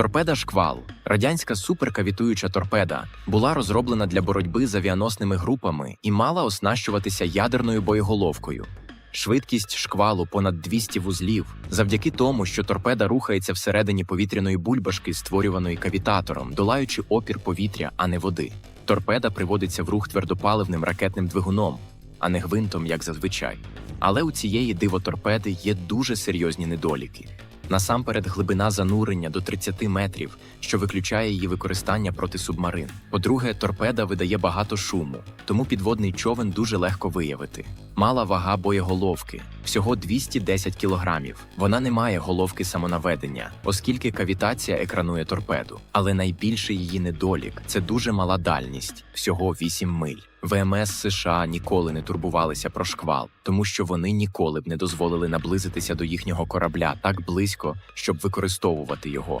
Торпеда Шквал, радянська суперкавітуюча торпеда, була розроблена для боротьби з авіаносними групами і мала оснащуватися ядерною боєголовкою. Швидкість шквалу понад 200 вузлів, завдяки тому, що торпеда рухається всередині повітряної бульбашки, створюваної кавітатором, долаючи опір повітря, а не води. Торпеда приводиться в рух твердопаливним ракетним двигуном, а не гвинтом, як зазвичай. Але у цієї дивоторпеди є дуже серйозні недоліки. Насамперед, глибина занурення до 30 метрів, що виключає її використання проти субмарин. По-друге, торпеда видає багато шуму, тому підводний човен дуже легко виявити. Мала вага боєголовки всього 210 кілограмів. Вона не має головки самонаведення, оскільки кавітація екранує торпеду. Але найбільший її недолік це дуже мала дальність всього 8 миль. ВМС США ніколи не турбувалися про шквал, тому що вони ніколи б не дозволили наблизитися до їхнього корабля так близько, щоб використовувати його.